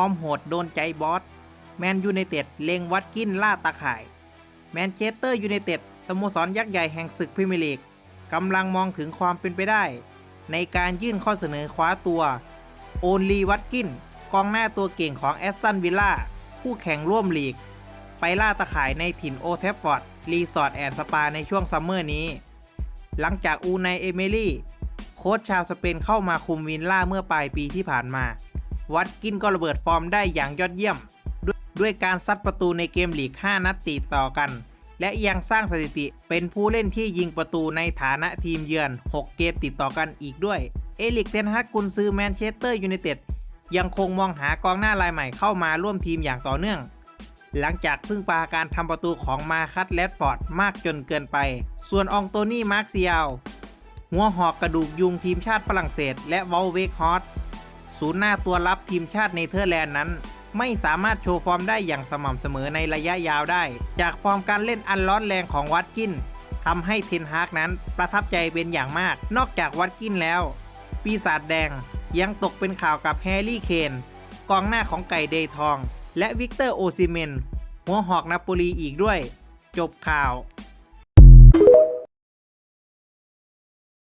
อร์มโหดโดนใจบอส แมนยูไนเต็ดเลงวัดกินล่าตาข่าย แมนเชสเตอร์ยูไนเต็ดสโมสรยักษ์ใหญ่แห่งศึกพรีเมียร์ลีกกำลังมองถึงความเป็นไปได้ ในการยื่นข้อเสนอคว้าตัว โอนลีวัตกิน กองหน้าตัวเก่งของแอสตันวิลล่าคู่แข่งร่วมลีก ไปล่าตะข่ายในถิ่นโอเทฟฟอร์ดรีสอร์ทแอนด์สปาในช่วงซัมเมอร์นี้ หลังจากอูไนเอเมลี่โค้ชชาวสเปนเข้ามาคุมวินล่าเมื่อปลายปีที่ผ่านมา วัดกินก็ระเบิดฟอร์มได้อย่างยอดเยี่ยมด้วยด้วยการซัดประตูในเกมลีก 5 นัดติดต่อกัน และยังสร้างสถิติเป็นผู้เล่นที่ยิงประตูในฐานะทีมเยือน 6 เกมติดต่อกันอีกด้วย เอลิกเทนฮักกุนซือแมนเชสเตอร์ยูไนเต็ดยังคงมองหากองหน้ารายใหม่เข้ามาร่วมทีมอย่างต่อเนื่อง หลังจากพึ่งพาการทำประตูของมาคัตแรดฟอร์ดมากจนเกินไป ส่วนอองโตนี่มาร์คเซียลหัวหอกกระดูกยุงทีมชาติฝรั่งเศส และวอลเวกฮอต ศูนย์หน้าตัวรับทีมชาติเนเธอร์แลนด์นั้น ไม่สามารถโชว์ฟอร์มได้อย่างสม่ำเสมอในระยะยาวได้ จากฟอร์มการเล่นอันร้อนแรงของวัตกินทำให้เทนฮากนั้นประทับใจเป็นอย่างมาก นอกจากวัตกินแล้ว ปีศาจแดงยังตกเป็นข่าวกับแฮร์รี่เคนกองหน้าของไก่เดย์ทอง และวิกเตอร์โอซิเมน หัวหอกนาโปลีอีกด้วย จบข่าว